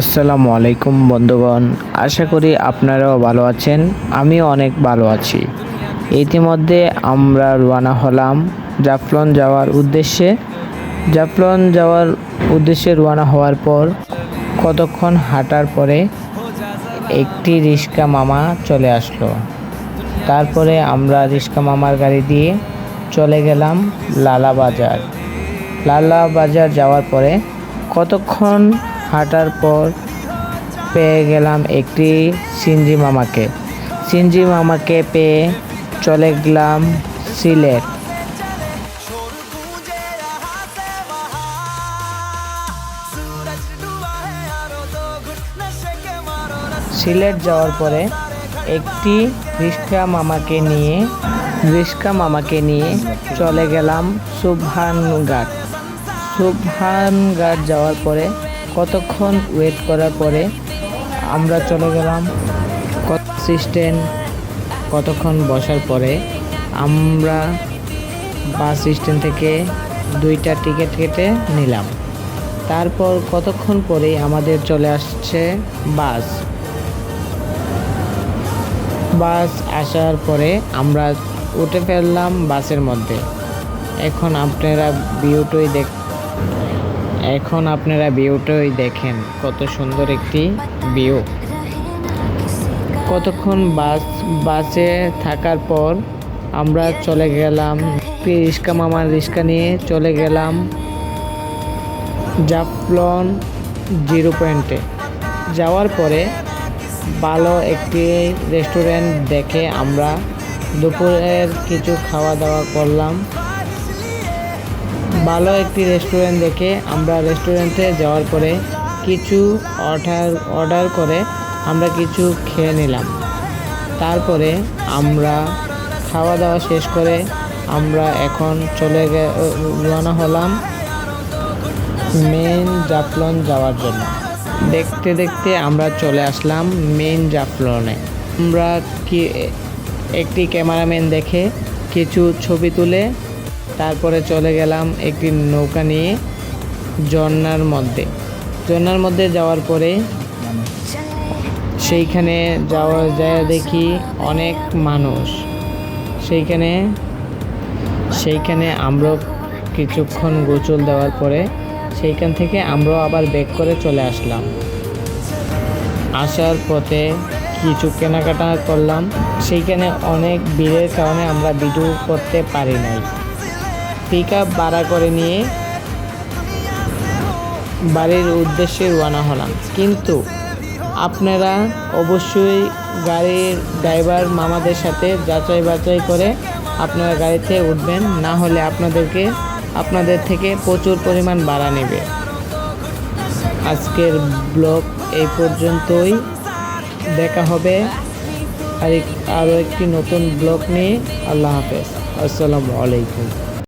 আসসালামু আলাইকুম বন্ধুগণ, আশা করি আপনারাও ভালো আছেন, আমিও অনেক ভালো আছি। ইতিমধ্যে আমরা রওনা হলাম জাফলন যাওয়ার উদ্দেশ্যে। জাফলন যাওয়ার উদ্দেশ্যে রওনা হওয়ার পর কতক্ষণ হাঁটার পরে একটি রিক্সা মামা চলে আসলো। তারপরে আমরা রিক্সা মামার গাড়ি দিয়ে চলে গেলাম লালা বাজার। লালা বাজার যাওয়ার পরে কতক্ষণ হাঁটার পর পেয়ে গেলাম একটি সিনজি মামাকে। সিনজি মামাকে পেয়ে চলে গেলাম সিলেট। সিলেট যাওয়ার পরে একটি রিস্কা মামাকে নিয়ে রিস্কা মামাকে নিয়ে চলে গেলাম সুবহান ঘাট ঘাট যাওয়ার পরে কতক্ষণ ওয়েট করার পরে আমরা চলে গেলাম স্ট্যান্ড কতক্ষণ বসার পরে আমরা বাস স্ট্যান্ড থেকে দুইটা টিকিট কেটে নিলাম। তারপর কতক্ষণ পরে আমাদের চলে আসছে বাস বাস আসার পরে আমরা উঠে ফেললাম বাসের মধ্যে। এখন আপনারা ভিউটাই দেখ এখন আপনারা ভিউটাই দেখেন, কত সুন্দর একটি ভিউ। কতক্ষণ বাস, বাসে থাকার পর আমরা চলে গেলাম রিক্সা মামার রিক্সা নিয়ে চলে গেলাম জাফলন জিরো পয়েন্টে। যাওয়ার পরে ভালো একটি রেস্টুরেন্ট দেখে আমরা দুপুরের কিছু খাওয়া দাওয়া করলাম। ভালো একটি রেস্টুরেন্ট দেখে আমরা রেস্টুরেন্টে যাওয়ার পরে কিছু অর্ডার অর্ডার করে আমরা কিছু খেয়ে নিলাম। তারপরে আমরা খাওয়া দাওয়া শেষ করে আমরা এখন চলে রওনা হলাম মেন জাফলন যাওয়ার জন্য। দেখতে দেখতে আমরা চলে আসলাম মেন জাফলনে। আমরা কি, একটি ক্যামেরাম্যান দেখে কিছু ছবি তুলে তারপরে চলে গেলাম একটি নৌকা নিয়ে ঝর্নার মধ্যে। ঝর্নার মধ্যে যাওয়ার পরে সেইখানে যাওয়া যায় দেখি অনেক মানুষ। সেইখানে সেইখানে আমরা কিছুক্ষণ গোচল দেওয়ার পরে সেইখান থেকে আমরাও আবার ব্যাক করে চলে আসলাম। আসার পথে কিছু কেনাকাটা করলাম। সেইখানে অনেক ভিড়ের কারণে আমরা ভিডিও করতে পারি নাই। পিক আপ ভাড়া করে নিয়ে বাড়ির উদ্দেশ্যে রওনা হলাম। কিন্তু আপনারা অবশ্যই গাড়ির ড্রাইভার মামাদের সাথে যাচাই বাছাই করে আপনারা গাড়িতে উঠবেন, না হলে আপনাদেরকে, আপনাদের থেকে প্রচুর পরিমাণ ভাড়া নেবে। আজকের ব্লগ এই পর্যন্তই। দেখা হবে আর আরও একটি নতুন ব্লগ নিয়ে। আল্লাহ হাফেজ। আসসালামু আলাইকুম।